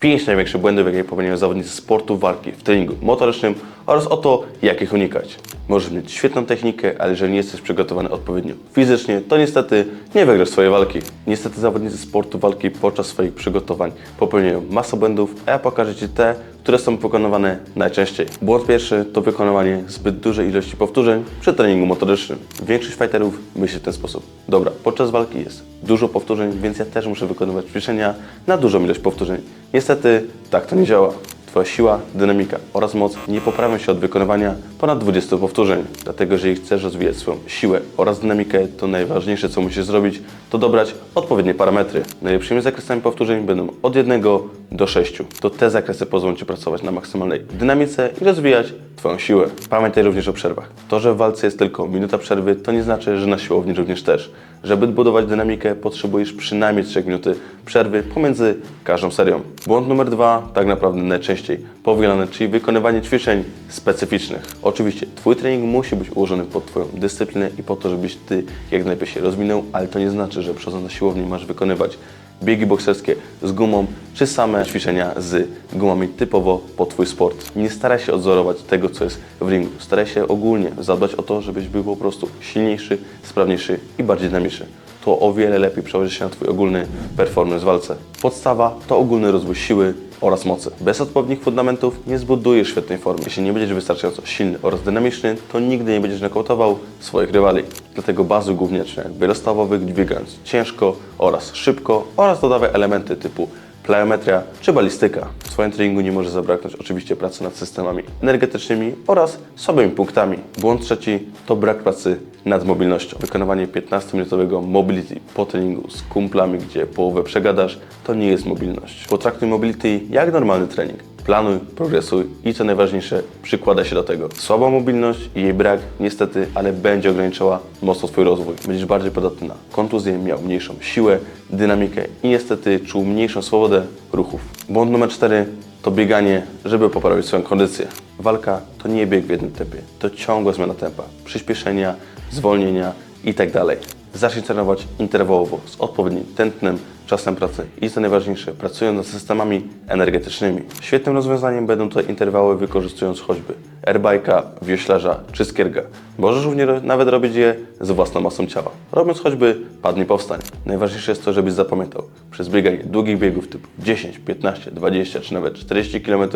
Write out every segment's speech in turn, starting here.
Pięć największych błędów, jakie popełniają zawodnicy sportu walki w treningu motorycznym oraz o to, jak ich unikać. Możesz mieć świetną technikę, ale jeżeli nie jesteś przygotowany odpowiednio fizycznie, to niestety nie wygrasz swojej walki. Niestety zawodnicy sportu walki podczas swoich przygotowań popełniają masę błędów, a ja pokażę Ci te, które są wykonywane najczęściej. Błąd pierwszy to wykonywanie zbyt dużej ilości powtórzeń przy treningu motorycznym. Większość fighterów myśli w ten sposób. Dobra, podczas walki jest dużo powtórzeń, więc ja też muszę wykonywać ćwiczenia na dużą ilość powtórzeń. Niestety tak to nie działa. Twoja siła, dynamika oraz moc nie poprawią się od wykonywania ponad 20 powtórzeń. Dlatego, jeżeli chcesz rozwijać swoją siłę oraz dynamikę, to najważniejsze, co musisz zrobić, to dobrać odpowiednie parametry. Najlepszymi zakresami powtórzeń będą od 1 do 6. To te zakresy pozwolą Ci pracować na maksymalnej dynamice i rozwijać Twoją siłę. Pamiętaj również o przerwach. To, że w walce jest tylko minuta przerwy, to nie znaczy, że na siłowni również też. Żeby budować dynamikę, potrzebujesz przynajmniej 3 minuty przerwy pomiędzy każdą serią. Błąd numer dwa, tak naprawdę najczęściej powielany, czyli wykonywanie ćwiczeń specyficznych. Oczywiście, Twój trening musi być ułożony pod Twoją dyscyplinę i po to, żebyś Ty jak najlepiej się rozwinął, ale to nie znaczy, że przychodząc na siłownię masz wykonywać biegi bokserskie z gumą, czy same ćwiczenia z gumami typowo pod Twój sport. Nie staraj się odzorować tego, co jest w ringu. Staraj się ogólnie zadbać o to, żebyś był po prostu silniejszy, sprawniejszy i bardziej dynamiczny. To o wiele lepiej przełoży się na Twój ogólny performance w walce. Podstawa to ogólny rozwój siły oraz mocy. Bez odpowiednich fundamentów nie zbudujesz świetnej formy. Jeśli nie będziesz wystarczająco silny oraz dynamiczny, to nigdy nie będziesz nokautował swoich rywali. Dlatego bazuj głównie na ćwiczeniach wielostawowych, dźwigając ciężko oraz szybko oraz dodawaj elementy typu plyometria czy balistyka. Swoim treningu nie może zabraknąć oczywiście pracy nad systemami energetycznymi oraz słabymi punktami. Błąd trzeci to brak pracy nad mobilnością. Wykonywanie 15-minutowego mobility po treningu z kumplami, gdzie połowę przegadasz, to nie jest mobilność. Potraktuj mobility jak normalny trening. Planuj, progresuj i co najważniejsze, przykładaj się do tego. Słaba mobilność i jej brak niestety, ale będzie ograniczała mocno Twój rozwój. Będziesz bardziej podatny na kontuzję, miał mniejszą siłę, dynamikę i niestety czuł mniejszą swobodę ruchów. Błąd numer 4 to bieganie, żeby poprawić swoją kondycję. Walka to nie bieg w jednym tempie, to ciągła zmiana tempa, przyspieszenia, zwolnienia itd. Zacznij trenować interwałowo z odpowiednim tętnem, czasem pracy i co najważniejsze, pracując nad systemami energetycznymi. Świetnym rozwiązaniem będą tutaj interwały wykorzystując choćby airbike'a, wioślarza czy skierga. Możesz również nawet robić je z własną masą ciała, robiąc choćby padnij powstań. Najważniejsze jest to, żebyś zapamiętał, przez bieganie długich biegów typu 10, 15, 20 czy nawet 40 km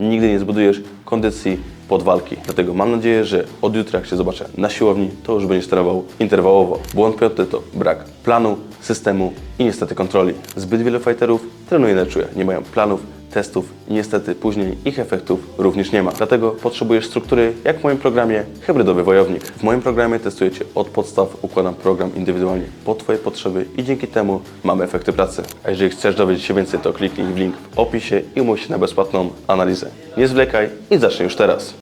nigdy nie zbudujesz kondycji pod walki. Dlatego mam nadzieję, że od jutra jak się zobaczę na siłowni, to już będziesz trenował interwałowo. Błąd piąty to brak planu, systemu i niestety kontroli. Zbyt wielu fighterów trenuje na czuje, nie mają planów, testów i niestety później ich efektów również nie ma. Dlatego potrzebujesz struktury, jak w moim programie Hybrydowy Wojownik. W moim programie testuję Cię od podstaw, układam program indywidualnie pod Twoje potrzeby i dzięki temu mamy efekty pracy. A jeżeli chcesz dowiedzieć się więcej, to kliknij w link w opisie i umów się na bezpłatną analizę. Nie zwlekaj i zacznij już teraz.